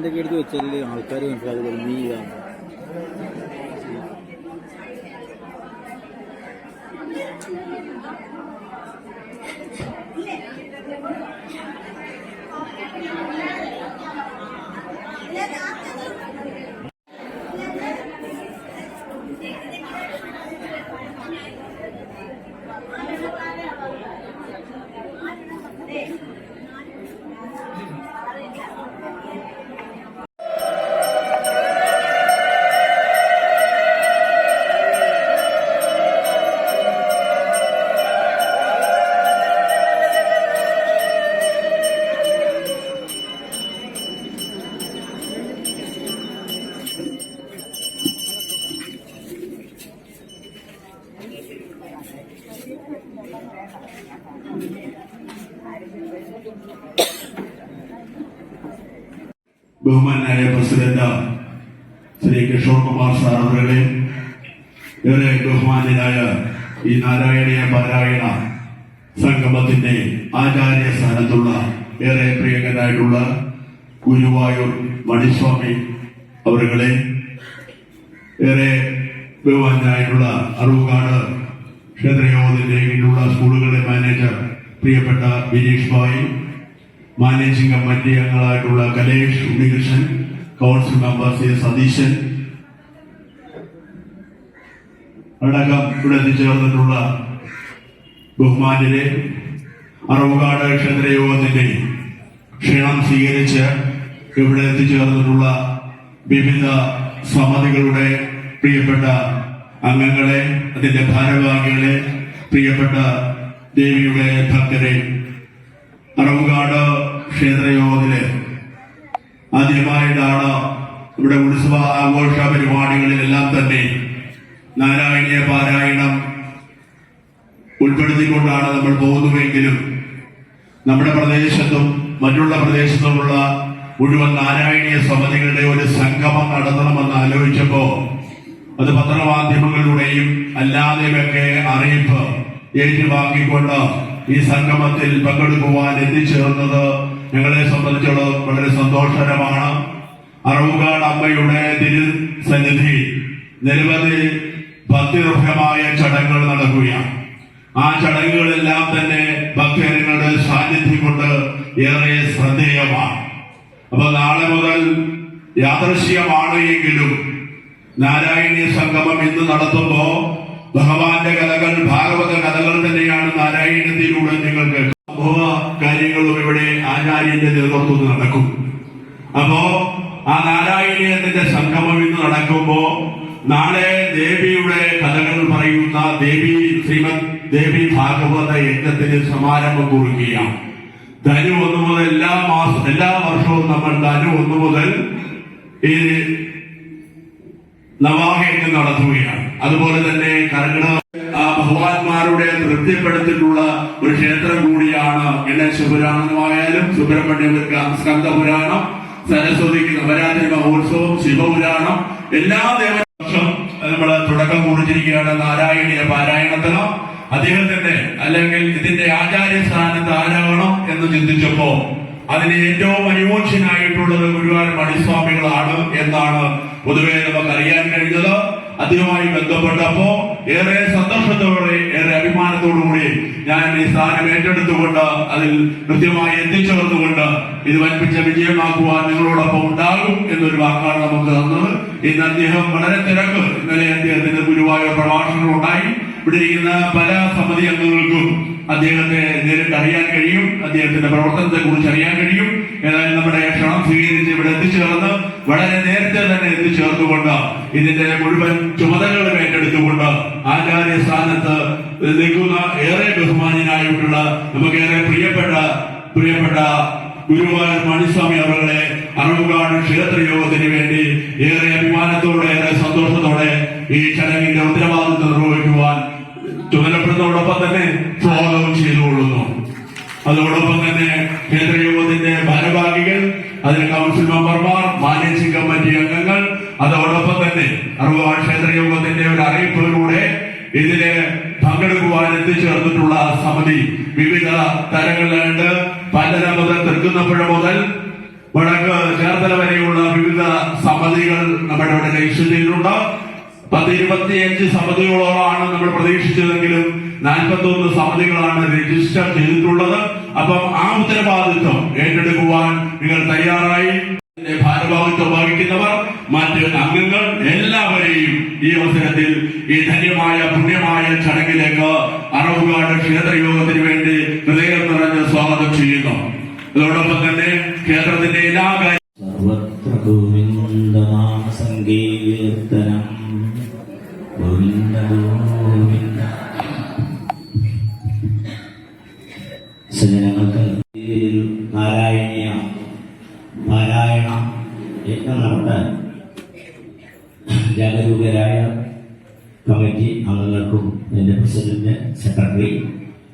അതിന്റെ എടുത്ത് വെച്ചാൽ ആൾക്കാർ മനസ്സിലാക്കുന്നത് നീ ബഹുമാനായ പ്രസിഡന്റ് ശ്രീ കിഷോർ കുമാർ സാർ അവരുടെ ഏറെ ബഹുമാനായ ഈ നാരായണീയ പാരായണ സംഗമത്തിന്റെ ആചാര്യ സ്ഥാനത്തുള്ള ഏറെ പ്രിയങ്കരായിട്ടുള്ള ഗുരുവായൂർ മണിസ്വാമി അവരുടെ ഏറെ ബഹുമാനായിട്ടുള്ള അറിവുകാട് ക്ഷേത്രയോഗത്തിന്റെ കീഴിലുള്ള സ്കൂളുകളുടെ മാനേജർ പ്രിയപ്പെട്ട Bineesh bhai managing committee അംഗങ്ങളായിട്ടുള്ള Kalesh Unnikrishnan council member C Satheesan അടക്കം ഇവിടെ എത്തിച്ചേർന്നിട്ടുള്ള ബഹുമാനിലെ അറവുകാട് ക്ഷേത്രയോഗത്തിന്റെ ക്ഷണം സ്വീകരിച്ച് ഇവിടെ എത്തിച്ചേർന്നിട്ടുള്ള വിവിധ സമിതികളുടെ പ്രിയപ്പെട്ട അംഗങ്ങളെ അതിന്റെ ഭാരവാഹികളെ പ്രിയപ്പെട്ട ദേവിയുടെ ഭക്തരെ അറവുകാട് ക്ഷേത്രയോഗത്തിലെ ആദ്യമായിട്ടാണ് ഇവിടെ ഉത്സവ ആഘോഷ പരിപാടികളിലെല്ലാം തന്നെ നാരായണീയ പാരായണം ഉൾപ്പെടുത്തിക്കൊണ്ടാണ് നമ്മൾ പോകുന്നുവെങ്കിലും നമ്മുടെ പ്രദേശത്തും മറ്റുള്ള പ്രദേശത്തുമുള്ള മുഴുവൻ നാരായണീയ സമിതികളുടെ ഒരു സംഗമം നടത്തണമെന്ന് ആലോചിച്ചപ്പോ അത് പത്രമാധ്യമങ്ങളിലൂടെയും അല്ലാതെയൊക്കെ അറിയിപ്പ് ഏറ്റുവാങ്ങിക്കൊണ്ട് ഈ സംഗമത്തിൽ പങ്കെടുക്കുവാൻ എത്തിച്ചേർന്നത് ഞങ്ങളെ സംബന്ധിച്ചിടത്തോളം വളരെ സന്തോഷകരമാണ്. അറവുകാട് അമ്മയുടെ തിരുസന്നിധി നിരവധി ഭക്തിർഭമായ ചടങ്ങുകൾ നടക്കുകയാണ്. ആ ചടങ്ങുകളെല്ലാം തന്നെ ഭക്തജനങ്ങളുടെ സാന്നിധ്യം കൊണ്ട് ഏറെ ശ്രദ്ധേയമാണ്. അപ്പൊ നാളെ മുതൽ യാദൃശ്യമാണ് എങ്കിലും നാരായണീയ സംഗമം ഇന്ന് നടത്തുമ്പോ ഭഗവാന്റെ കഥകൾ ഭാഗവത കഥകൾ തന്നെയാണ് നാരായണത്തിലൂടെ നിങ്ങൾക്ക് സംഭവ കാര്യങ്ങളും ഇവിടെ ആചാര്യന്റെ നേതൃത്വത്തിൽ നടക്കും. അപ്പോ ആ നാരായണീയത്തിന്റെ സംഗമം ഇന്ന് നടക്കുമ്പോ നാളെ ദേവിയുടെ കഥകൾ പറയുന്ന ദേവി ശ്രീമദ് ദേവി ഭാഗവത യജ്ഞത്തിന് സമാരംഭം കുറിക്കുകയാണ്. ധനു ഒന്ന് മുതൽ എല്ലാ മാസം എല്ലാ വർഷവും നമ്മൾ ധനു ഒന്ന് മുതൽ ഈ നവാഹയജ്ഞം നടത്തുകയാണ്. അതുപോലെ തന്നെ ആ ഭഗവാന്മാരുടെ തൃപ്തിപ്പെടുത്തിയിട്ടുള്ള ഒരു ക്ഷേത്രം കൂടിയാണ് എന്നെ ശിവപുരാണമായാലും സുബ്രഹ്മണ്യവർക്ക് സ്കന്ദപുരാണം സരസ്വതിക്ക് നവരാത്രി മഹോത്സവം ശിവപുരാണം എല്ലാ ദേവവർഷം നമ്മൾ തുടക്കം കുറിച്ചിരിക്കുകയാണ്. നാരായണീയ പാരായണത്തിന് അദ്ദേഹത്തിന്റെ അല്ലെങ്കിൽ ഇതിന്റെ ആചാര്യ സ്ഥാനത്ത് ആരാകണം എന്ന് ചിന്തിച്ചപ്പോ അതിന് ഏറ്റവും അനുയോജ്യനായിട്ടുള്ളത് ഗുരുവായൂർ മണിസ്വാമികളാണ് എന്നാണ് പൊതുവെ നമുക്ക് അറിയാൻ കഴിഞ്ഞത്. അതുമായി ബന്ധപ്പെട്ടപ്പോ ഏറെ സന്തോഷത്തോടെ ഏറെ അഭിമാനത്തോടുകൂടി ഞാൻ ഈ സ്ഥാനം ഏറ്റെടുത്തുകൊണ്ട് അതിൽ കൃത്യമായി എത്തിച്ചേർന്നുകൊണ്ട് ഇത് വൻപിച്ച വിജയമാക്കുവാൻ നിങ്ങളോടൊപ്പം ഉണ്ടാകും എന്നൊരു വാക്കാണ് നമുക്ക് തന്നത്. ഇന്ന് അദ്ദേഹം വളരെ തിരക്ക്. ഇന്നലെ അദ്ദേഹത്തിന്റെ ഗുരുവായൂർ പ്രഭാഷണം ഉണ്ടായി ഇവിടെ ഇരിക്കുന്ന പല സമിതി അംഗങ്ങൾക്കും അദ്ദേഹത്തെ നേരിട്ട് അറിയാൻ കഴിയും അദ്ദേഹത്തിന്റെ പ്രവർത്തനത്തെ കുറിച്ച് അറിയാൻ കഴിയും. ഏതായാലും നമ്മുടെ ക്ഷണം സ്വീകരിച്ച് ഇവിടെ എത്തിച്ചേർന്ന് വളരെ നേരത്തെ തന്നെ എത്തിച്ചേർന്നുകൊണ്ട് ഇതിന്റെ മുഴുവൻ ചുമതലകളും ഏറ്റെടുത്തുകൊണ്ട് ആചാര്യ സ്ഥാനത്ത് നിൽക്കുന്ന ഏറെ ബഹുമാനായിട്ടുള്ള നമുക്കേറെ പ്രിയപ്പെട്ട പ്രിയപ്പെട്ട ഗുരുവായൂർ മണിസ്വാമി അവരുടെ അറവുകാട് ക്ഷേത്രയോഗത്തിന് വേണ്ടി ഏറെ അഭിമാനത്തോടെ ഏറെ സന്തോഷത്തോടെ ഈ ചടങ്ങിന്റെ ഉത്തരവാദിത്വം നിർവഹിക്കുവാൻ ചുമതലപ്പെടുന്നതോടൊപ്പം തന്നെ അതോടൊപ്പം തന്നെ കേന്ദ്രയോഗത്തിന്റെ ഭാരവാഹികൾ അതിന് കൗൺസിൽ മെമ്പർമാർ മാനേജിംഗ് കമ്മിറ്റി അംഗങ്ങൾ അതോടൊപ്പം തന്നെ അറുപതാം ക്ഷേത്രയോഗത്തിന്റെ ഒരു അറിയിപ്പിലൂടെ ഇതിന് പങ്കെടുക്കുവാൻ എത്തിച്ചേർന്നിട്ടുള്ള സമിതി വിവിധ തരങ്ങളിലുണ്ട്. പല്ലര മുതൽ തൃക്കുന്നപ്പുഴ മുതൽ വടക്ക് ചേർത്തല വരെയുള്ള വിവിധ സമിതികൾ നമ്മുടെ ഇവിടെ രജിസ്റ്റർ ചെയ്തിട്ടുണ്ട്. പത്ത് ഇരുപത്തിയഞ്ച് സമിതികളോളമാണ് നമ്മൾ പ്രതീക്ഷിച്ചതെങ്കിലും നാൽപ്പത്തി ഒന്ന് സമിതികളാണ് രജിസ്റ്റർ ചെയ്തിട്ടുള്ളത്. അപ്പം ആ ഉത്തരവാദിത്വം ഏറ്റെടുക്കുവാൻ നിങ്ങൾ തയ്യാറായി. ഭാരവാഹിത്വം വഹിക്കുന്നവർ മറ്റ് അംഗങ്ങൾ എല്ലാവരെയും ഈ അവസരത്തിൽ ഈ ധന്യമായ പുണ്യമായ ചടങ്ങിലേക്ക് അറവുകാട് ക്ഷേത്രയോഗത്തിന് വേണ്ടി ഹൃദയം നിറഞ്ഞ് സ്വാഗതം ചെയ്യുന്നു. അതോടൊപ്പം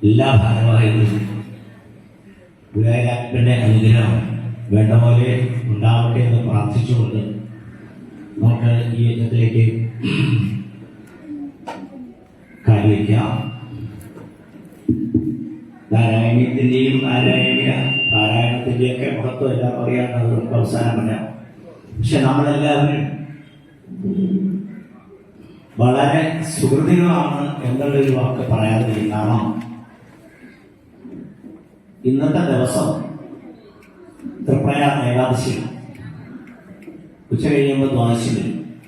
എല്ലാ ഭാരവാഹികളും ഗുരുവായൂരപ്പന്റെ അനുഗ്രഹം വേണ്ട പോലെ ഉണ്ടാവട്ടെ എന്ന് പ്രാർത്ഥിച്ചുകൊണ്ട് നമുക്ക് ഈ യജ്ഞത്തിലേക്ക് കാര്യം നാരായണീയത്തിന്റെയും നാരായണീയ പാരായണത്തിന്റെയൊക്കെ മഹത്വം എല്ലാം അറിയാവുന്നത് നമുക്ക് അവസാനമല്ല. പക്ഷെ നമ്മളെല്ലാവരും വളരെ സുഹൃതികളാണ് എന്നുള്ളൊരു വാക്ക് പറയാതിരിക്കണം ഇന്നത്തെ ദിവസം തൃപ്രയ ഏകാദശി. ഉച്ച കഴിയുമ്പോൾ ദ്വാദശി വരും.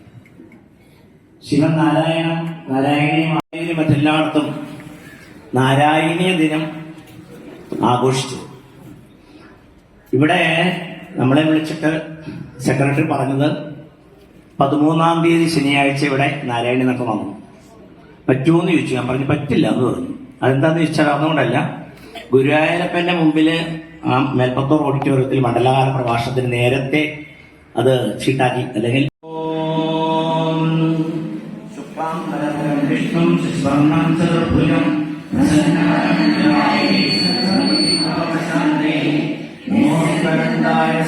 ശിവൻ നാരായണ നാരായണീയമായ മറ്റെല്ലായിടത്തും നാരായണീയ ദിനം ആഘോഷിച്ചു. ഇവിടെ നമ്മളെ വിളിച്ചിട്ട് സെക്രട്ടറി പറഞ്ഞത് പതിമൂന്നാം തീയതി ശനിയാഴ്ച ഇവിടെ നാരായണനൊക്കെ വന്നു. പറ്റുമോ എന്ന് ചോദിച്ചു. ഞാൻ പറഞ്ഞു പറ്റില്ല എന്ന് പറഞ്ഞു. അതെന്താന്ന് ചോദിച്ചാൽ അതുകൊണ്ടല്ല. ഗുരുവായൂരപ്പന്റെ മുമ്പിൽ ആ മേൽപ്പത്തൂർ ഓഡിറ്റോറിയത്തിൽ മണ്ഡലകാല പ്രഭാഷണത്തിന് നേരത്തെ അത് ചീട്ടാക്കി അല്ലെങ്കിൽ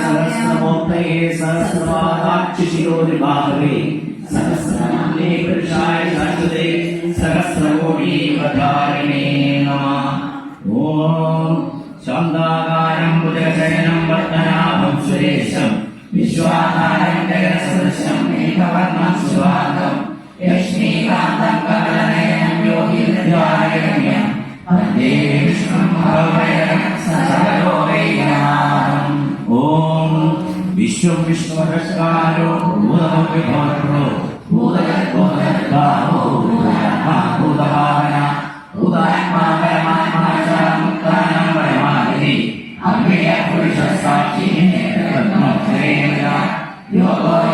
സഹസ്രമൂർത്തയേ സഹസ്രനാമേ പുരുഷായ സഹസ്രകോടി പ്രധാരിണേ ശാന്താകാരം ബുധശയനം വർദ്ധനാഭം സുരേശം. വിശ്വാധാരം ജഗത്സദൃശം മേഘവർണം സ്വാഗം ലക്ഷ്മീകാന്തം കമലനയനം യോഗിദ്വാരഗമ്യം വന്ദേ വിഷ്ണും ഭവഭയരം സകലോകൈകനാഥം ഓം വിശ്വം വിഷ്ണുവരസ്കാരോ ഭൂതമവിഭവോ ഭൂതഗർഭോദർഗാഹോ ഭൂതാത്മാ ഭൂതഭാവന your.